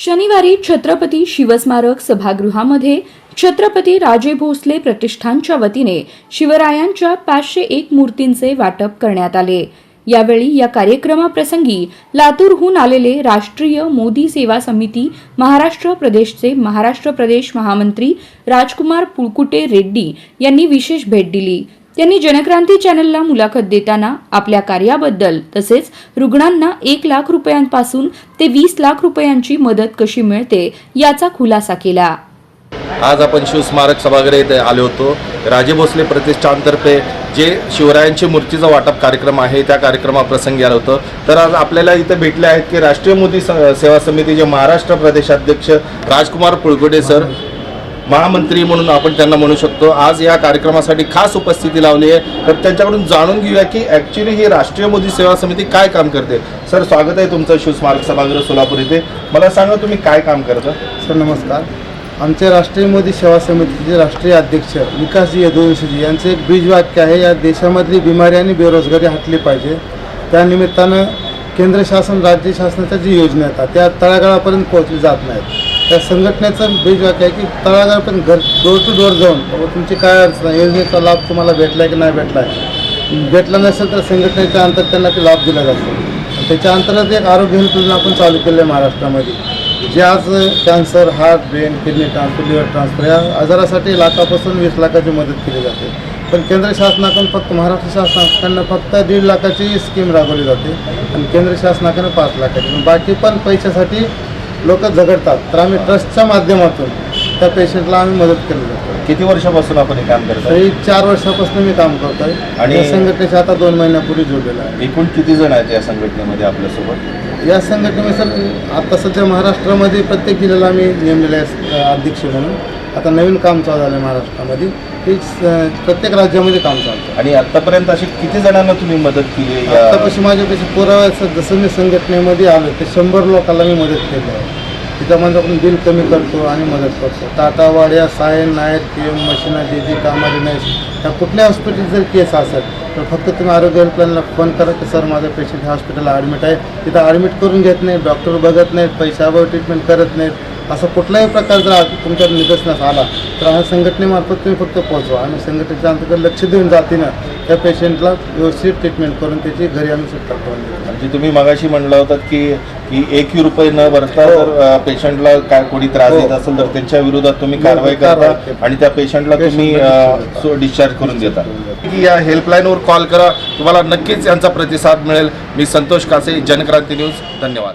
शनिवारी छत्रपती शिवस्मारक सभागृहामध्ये छत्रपती राजे भोसले प्रतिष्ठानच्या वतीने शिवरायांच्या पाचशे एक मूर्तींचे वाटप करण्यात आले. यावेळी या कार्यक्रमाप्रसंगी लातूरहून आलेले राष्ट्रीय मोदी सेवा समिती महाराष्ट्र प्रदेशचे महाराष्ट्र प्रदेश महामंत्री राजकुमार पुळकुटे रेड्डी यांनी विशेष भेट दिली. त्यांनी जनक्रांती चॅनलला मुलाखत देताना आपल्या कार्याबद्दल तसेच रुग्णांना एक लाख रुपयांपासून ते वीस लाख रुपयांची मदत कशी मिळते याचा खुलासा केला. आज आपण शिवस्मारक सभागृह येथे आलो होतो. राजे भोसले प्रतिष्ठानतर्फे जे शिवरायांची मूर्तीचं वाटप कार्यक्रम आहे त्या कार्यक्रमाप्रसंगी आलं होतं. तर आज आपल्याला इथे भेटले आहेत की राष्ट्रीय मोदी स- सेवा समितीचे महाराष्ट्र प्रदेशाध्यक्ष राजकुमार पुळगुडे सर महामंत्री म्हणून आपण त्यांना म्हणू शकतो. आज या कार्यक्रमासाठी खास उपस्थिती लावली आहे. तर त्यांच्याकडून जाणून घेऊया की ॲक्च्युली ही राष्ट्रीय मोदी सेवा समिती काय काम करते. सर स्वागत आहे तुमचं शिवस्मारक सभागृह सोलापूर इथे. मला सांगा तुम्ही काय काम करता सर नमस्कार. आमचे राष्ट्रीय मोदी सेवा समितीचे राष्ट्रीय अध्यक्ष विकासजी यदुवंशीजी यांचे एक बीजवाक्य आहे या देशामधली बिमारी आणि बेरोजगारी हटली पाहिजे. त्यानिमित्तानं केंद्र शासन राज्य शासनाच्या जी योजना येतात त्या तळागाळापर्यंत पोहोचली जात नाहीत. त्या संघटनेचं बीजवाक्य आहे की तळागाळापर्यंत घर डोर टू डोर जाऊन बाबा तुमची काय अडचण आहे? योजनेचा लाभ तुम्हाला भेटला आहे की नाही भेटला आहे भेटला नसेल तर संघटनेच्या अंतर्गत त्यांना ते लाभ दिला जातो. त्याच्या अंतर्गत एक आरोग्य योजना आपण चालू केली आहे महाराष्ट्रामध्ये. जे आज cancer heart brain kidney transfer liver transfer या आजारासाठी लाखापासून वीस लाखाची मदत केली जाते. पण केंद्र शासनाकडून फक्त महाराष्ट्र शासनाकडनं फक्त दीड लाखाची स्कीम राबवली जाते आणि केंद्र शासनाकडनं पाच लाखाची. बाकी पण पैशासाठी लोक झगडतात तर आम्ही ट्रस्टच्या माध्यमातून त्या पेशंटला आम्ही मदत केली जातो. किती वर्षापासून आपण हे काम करता तरी चार वर्षापासून मी काम करतोय. आणि- आणि या संघटनेच्या आता दोन महिन्यापूर्वी जोडलेलं आहे. एकूण किती जण आहेत या संघटनेमध्ये आपल्यासोबत? या संघटनेमध्ये सर आता सध्या महाराष्ट्रामध्ये प्रत्येक जिल्ह्याला आम्ही नेमलेले आहे अ, अध्यक्ष म्हणून. आता नवीन काम चालू झालं आहे महाराष्ट्रामध्ये. ते स- प्रत्येक राज्यामध्ये काम चालतं. आणि आतापर्यंत अशी किती जणांना तुम्ही मदत केली आहे या- आत्तापाशी माझ्यापाशी पुरावा आहे सर. जसं मी संघटनेमध्ये आलो ते शंभर लोकांना मी मदत केली आहे. तिथं त्याच्यामध्ये आपण बिल कमी करतो आणि मदत करतो. तातावाड्या सायन नायक पी एम मशीन जे जे कामारी नाही त्या कुठल्या हॉस्पिटल जर केस असेल तर फक्त तुम्ही आरोग्य हेल्पलाईनला फोन करा की सर माझं पेशंट ह्या हॉस्पिटलला ॲडमिट आहे. तिथं ॲडमिट करून घेत नाही डॉक्टर बघत नाहीत पैशावर ट्रीटमेंट करत नाहीत. असं कुठलाही प्रकार जर तुमच्या निदर्शनास आला तर हा संघटनेमार्फत तुम्ही फक्त पोहोचवा आणि संघटनेच्या अंतर्गत लक्ष देऊन जातीनं त्या पेशंटला व्यवस्थित ट्रीटमेंट करून त्याची घरी करून देतो. म्हणजे तुम्ही मगाशी म्हणलं होतं की की एकही रुपये न भरता हो. जर पेशंटला काय कोणी त्रास हो. देत असेल तर त्यांच्या विरोधात तुम्ही हो, कारवाई करता. आणि त्या पेशंटला तुम्ही डिस्चार्ज करून देता. की या हेल्पलाईनवर कॉल करा. तुम्हाला नक्कीच यांचा प्रतिसाद मिळेल. मी संतोष कासे जनक्रांती न्यूज. धन्यवाद.